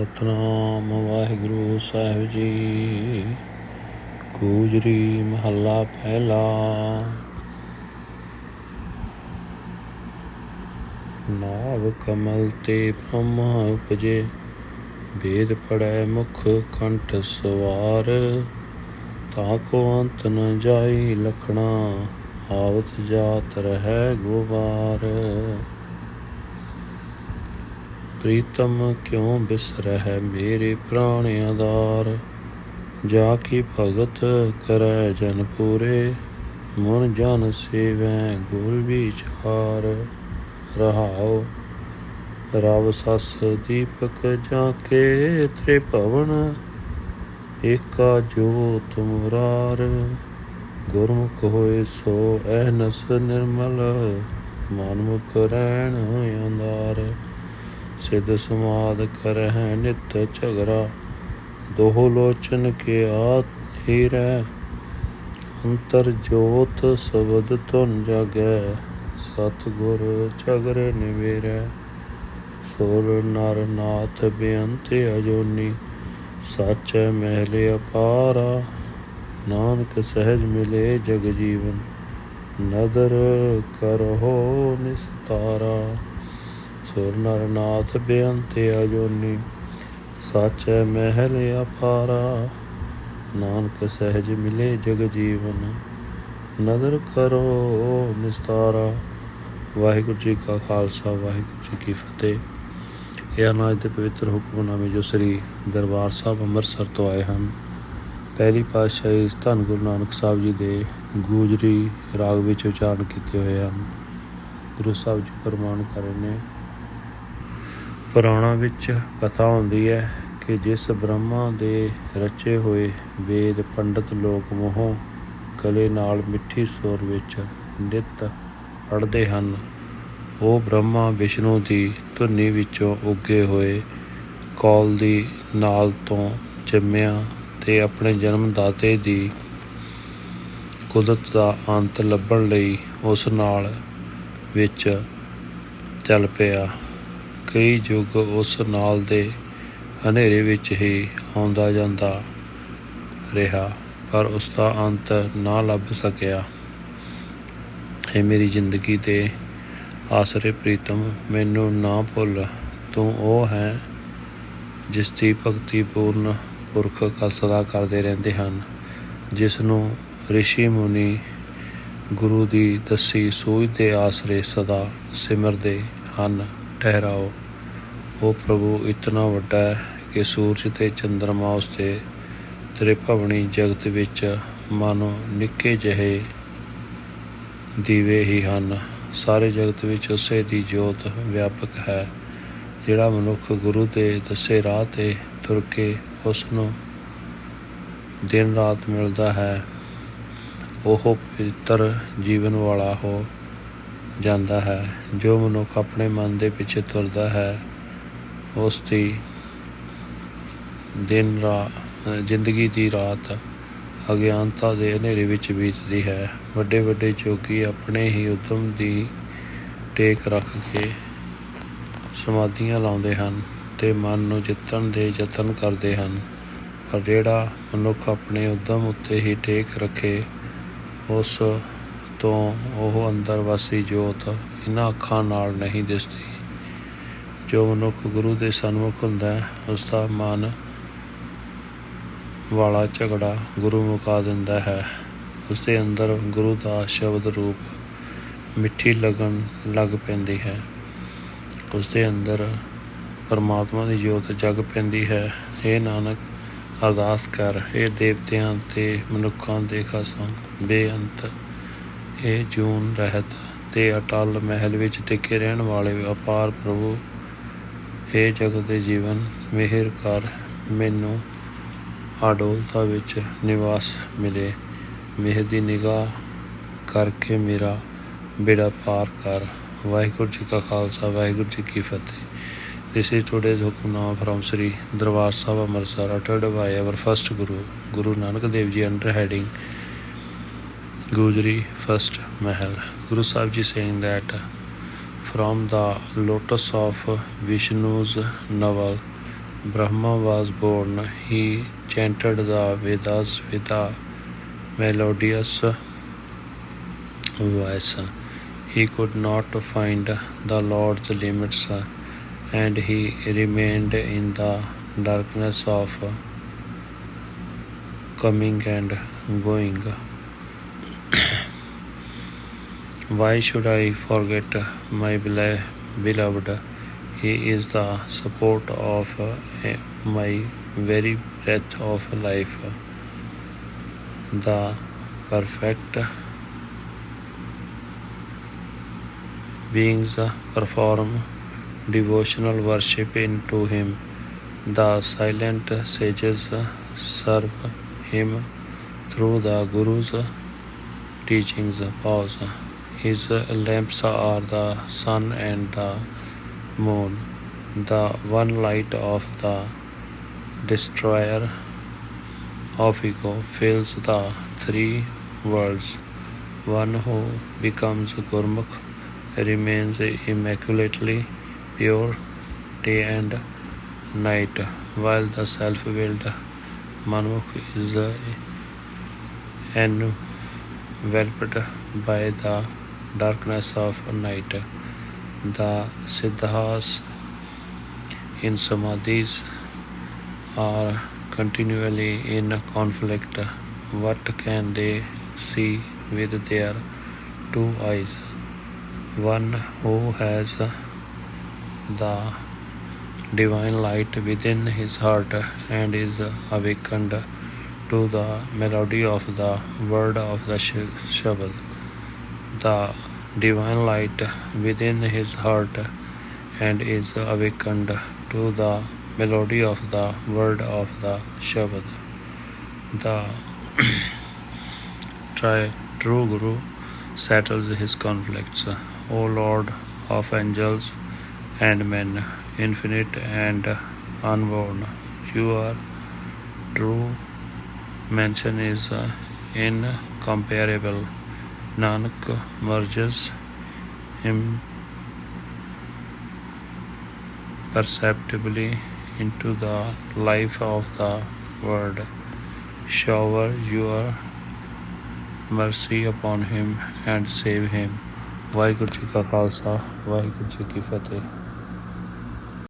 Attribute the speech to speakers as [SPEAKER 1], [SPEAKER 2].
[SPEAKER 1] ਸਤਨਾਮ ਵਾਹਿਗੁਰੂ ਸਾਹਿਬ ਜੀ। ਗੂਜਰੀ ਮਹੱਲਾ ਪਹਿਲਾ। ਨਾਭ ਕਮਲ ਤੇ ਬ੍ਰਹਮਾ ਉਪਜੇ। ਵੇਦ ਪੜੈ ਮੁਖ ਕੰਠ ਸਵਾਰ। ਤਾ ਕੋ ਅੰਤ ਨ ਜਾਈ ਲਖਣਾ, ਆਵਤ ਜਾਤ ਰਹਿ ਗੋਵਾਰ। ਪ੍ਰੀਤਮ ਕਿਉ ਬਿਸਰਹਿ ਮੇਰੇ ਪ੍ਰਾਣ ਆਧਾਰ? ਜਾ ਕੀ ਭਗਤ ਕਰੈ ਜਨ ਪੂਰੇ? ਮਨ ਜਨ ਸੇਵੈ ਗੁਰ ਵਿਚਾਰ। ਰਹਾਉ ਰਵ ਸਸ ਦੀਪਕ ਜਾ ਕੇ ਤ੍ਰਿਭਵਨ, ਏਕਾ ਜੋ ਮੁਰਾਰ। ਗੁਰਮੁਖ ਹੋਏ ਸੋ ਐਨਸ ਨਿਰਮਲ, ਮਨਮੁਖ ਰਹਿਣ ਅੰਦਾਰ ਸਿਧ ਸਮਾਦ ਕਰਹਿ ਨਿਤ ਝਗਰਾ ਦੋਹ ਲੋਚਨ ਕੇ ਆਤ ਹੀਰੈ ਅੰਤਰ ਜੋਤ ਸਬਦ ਤੁਨ ਜਾਗੈ ਸਤ ਗੁਰ ਝਗਰ ਨਿਵੇਰੈ ਸੁਰ ਨਰ ਨਾਥ ਬੇਅੰਤ ਅਜੋਨੀ, ਸੱਚ ਮਹਿਲ ਅਪਾਰਾ, ਨਾਨਕ ਸਹਿਜ ਮਿਲੇ ਜਗ ਜੀਵਨ, ਨਦਰ ਕਰਹੁ ਨਿਸਤਾਰਾ। ਸੁਰ ਨਰ ਨਾਥ ਬੇਅੰਤ ਅਜੋਨੀ ਸਾਚੈ ਮਹਿਲ ਅਪਾਰਾ, ਨਾਨਕ ਸਹਿਜ ਮਿਲੇ ਜਗ ਜੀਵਨ। ਨਦਰ ਕਰੋ ਨਿਸਤਾਰਾ, ਵਾਹਿਗੁਰੂ ਜੀ ਕਾ ਖਾਲਸਾ, ਵਾਹਿਗੁਰੂ ਜੀ ਕੀ ਫਤਿਹ। ਇਹ ਅਨਾਜ ਦੇ ਪਵਿੱਤਰ ਹੁਕਮਨਾਮੇ ਜੋ ਸ੍ਰੀ ਦਰਬਾਰ ਸਾਹਿਬ ਅੰਮ੍ਰਿਤਸਰ ਤੋਂ ਆਏ ਹਨ। ਪਹਿਲੀ ਪਾਤਸ਼ਾਹੀ ਧੰਨ ਗੁਰੂ ਨਾਨਕ ਸਾਹਿਬ ਜੀ ਦੇ ਗੂਜਰੀ ਰਾਗ ਵਿੱਚ ਉਚਾਰਨ ਕੀਤੇ ਹੋਏ ਹਨ। ਗੁਰੂ ਸਾਹਿਬ ਜੀ ਪ੍ਰਮਾਣ ਕਰ ਰਹੇ ਨੇ ਪੁਰਾਣਾਂ ਵਿੱਚ ਕਥਾ ਹੁੰਦੀ ਹੈ ਕਿ ਜਿਸ ਬ੍ਰਹਮਾ ਦੇ ਰਚੇ ਹੋਏ ਵੇਦ ਪੰਡਤ ਲੋਕ ਮੋਹ ਗਲੇ ਨਾਲ ਮਿੱਠੀ ਸੁਰ ਵਿੱਚ ਨਿਤ ਪੜ੍ਹਦੇ ਹਨ। ਉਹ ਬ੍ਰਹਮਾ ਵਿਸ਼ਨੂੰ ਦੀ ਧੁਨੀ ਵਿੱਚੋਂ ਉੱਗੇ ਹੋਏ ਕੌਲ ਦੀ ਨਾਲ ਤੋਂ ਜੰਮਿਆ ਤੇ ਆਪਣੇ ਜਨਮ ਦਾਤੇ ਦੀ ਕੁਦਰਤ ਦਾ ਅੰਤ ਲੱਭਣ ਲਈ ਉਸ ਨਾਲ ਵਿੱਚ ਚੱਲ ਪਿਆ। ਕਈ ਯੁੱਗ ਉਸ ਨਾਲ ਦੇ ਹਨੇਰੇ ਵਿੱਚ ਹੀ ਆਉਂਦਾ ਜਾਂਦਾ ਰਿਹਾ, ਪਰ ਉਸ ਦਾ ਅੰਤ ਨਾ ਲੱਭ ਸਕਿਆ। ਹੈ ਮੇਰੀ ਜ਼ਿੰਦਗੀ ਦੇ ਆਸਰੇ ਪ੍ਰੀਤਮ, ਮੈਨੂੰ ਨਾ ਭੁੱਲ, ਤੂੰ ਉਹ ਹੈ ਜਿਸ ਦੀ ਭਗਤੀ ਪੂਰਨ ਪੁਰਖ ਕਾ ਸਦਾ ਕਰਦੇ ਰਹਿੰਦੇ ਹਨ, ਜਿਸ ਨੂੰ ਰਿਸ਼ੀ ਮੁਨੀ ਗੁਰੂ ਦੀ ਦੱਸੀ ਸੂਝ ਦੇ ਆਸਰੇ ਸਦਾ ਸਿਮਰਦੇ ਹਨ। ਠਹਿਰਾਓ। ਉਹ ਪ੍ਰਭੂ, ਇਤਨਾ ਵੱਡਾ ਹੈ ਕਿ ਸੂਰਜ ਤੇ ਚੰਦਰਮਾ ਉਸ ਤੇ ਤ੍ਰਿਭਵਨੀ ਜਗਤ ਵਿੱਚ ਮਾਨੋ ਨਿੱਕੇ ਜਿਹੇ ਦੀਵੇ ਹੀ ਹਨ। ਸਾਰੇ ਜਗਤ ਵਿੱਚ ਉਸੇ ਦੀ ਜੋਤ ਵਿਆਪਕ ਹੈ, ਜਿਹੜਾ ਮਨੁੱਖ ਗੁਰੂ ਦੇ ਦੱਸੇ ਰਾਹ ਤੇ ਤੁਰ ਕੇ ਉਸ ਨੂੰ ਦਿਨ ਰਾਤ ਮਿਲਦਾ ਹੈ। ਉਹ ਪਵਿੱਤਰ ਜੀਵਨ ਵਾਲਾ ਹੋ। ਜਾਂਦਾ ਹੈ। ਜੋ ਮਨੁੱਖ ਆਪਣੇ ਮਨ ਦੇ ਪਿੱਛੇ ਤੁਰਦਾ ਹੈ ਉਸ ਦੀ ਦਿਨ ਰਾਤ ਜ਼ਿੰਦਗੀ ਦੀ ਰਾਤ ਅਗਿਆਨਤਾ ਦੇ ਹਨੇਰੇ ਵਿੱਚ ਬੀਤਦੀ ਹੈ। ਵੱਡੇ ਵੱਡੇ ਜੋਗੀ ਆਪਣੇ ਹੀ ਉਦਮ ਦੀ ਟੇਕ ਰੱਖ ਕੇ ਸਮਾਧੀਆਂ ਲਾਉਂਦੇ ਹਨ ਤੇ ਮਨ ਨੂੰ ਜਿੱਤਣ ਦੇ ਯਤਨ ਕਰਦੇ ਹਨ। ਪਰ ਜਿਹੜਾ ਮਨੁੱਖ ਆਪਣੇ ਉਦਮ ਉੱਤੇ ਹੀ ਟੇਕ ਰੱਖੇ, ਉਸ ਤੋਂ ਉਹ ਅੰਦਰ ਵਸੀ ਜੋਤ ਇਹਨਾਂ ਅੱਖਾਂ ਨਾਲ ਨਹੀਂ ਦਿਸਦੀ। ਜੋ ਮਨੁੱਖ ਗੁਰੂ ਦੇ ਸਨਮੁਖ ਹੁੰਦਾ ਹੈ ਉਸ ਦਾ ਮਨ ਵਾਲਾ ਝਗੜਾ ਗੁਰੂ ਮੁਕਾ ਦਿੰਦਾ ਹੈ। ਉਸ ਦੇ ਅੰਦਰ ਗੁਰੂ ਦਾ ਸ਼ਬਦ ਰੂਪ ਮਿੱਠੀ ਲਗਨ ਲੱਗ ਪੈਂਦੀ ਹੈ। ਉਸ ਦੇ ਅੰਦਰ ਪਰਮਾਤਮਾ ਦੀ ਜੋਤ ਜਗ ਪੈਂਦੀ ਹੈ। ਇਹ ਨਾਨਕ, ਅਰਦਾਸ ਕਰ ਇਹ ਦੇਵਤਿਆਂ ਤੇ ਮਨੁੱਖਾਂ ਦੇ ਖਸਮ, ਬੇਅੰਤ। ਇਹ ਜੂਨ ਰਹਿਤ ਤੇ ਅਟਲ ਮਹਿਲ ਵਿੱਚ ਟਿਕੇ ਰਹਿਣ ਵਾਲੇ ਅਪਾਰ ਪ੍ਰਭੂ ਇਹ ਜਗਤ ਦੇ ਜੀਵਨ ਮਿਹਰ ਕਰ ਮੈਨੂੰ ਆਡੋਲਤਾ ਵਿੱਚ ਨਿਵਾਸ ਮਿਲੇ ਮਿਹਰ ਦੀ ਨਿਗਾਹ ਕਰਕੇ ਮੇਰਾ ਬੇੜਾ ਪਾਰ ਕਰ ਵਾਹਿਗੁਰੂ ਜੀ ਕਾ ਖਾਲਸਾ ਵਾਹਿਗੁਰੂ ਜੀ ਕੀ ਫਤਿਹ This is today's Hukamnama from Sri Darbar Sahib Amritsar uttered by our first Guru, Guru Nanak Dev Ji under heading Gujri First Mahal. Guru Sahib Ji saying that from the lotus of Vishnu's navel Brahma was born, he chanted the Vedas with a melodious voice. He could not find the Lord's limits, and he remained in the darkness of coming and going. Why should I forget my beloved? He is the support of uh, my very breath of life, the perfect beings perform devotional worship into him. The silent sages serve him through the Guru's teachings. Pause. His lamps are the sun and the moon. The one light of the destroyer of ego fills the three worlds. One who becomes Gurmukh remains immaculately pure day and night, while the self willed Manmukh is enveloped by the darkness of night. The Siddhas in Samadhis are continually in conflict. What can they see with their two eyes? One who has the divine light within his heart and is awakened to the melody of the word of the Sh- Shabad. The divine light within his heart and is awakened to the melody of the word of the Shabad. The true Guru settles his conflicts. O Lord of angels and men, infinite and unborn, your true mention is incomparable. Nanak merges imperceptibly into the life of the Word. Shower your mercy upon him and save him. Waheguru ji का खालसा वाहिगुरु जी की फतेह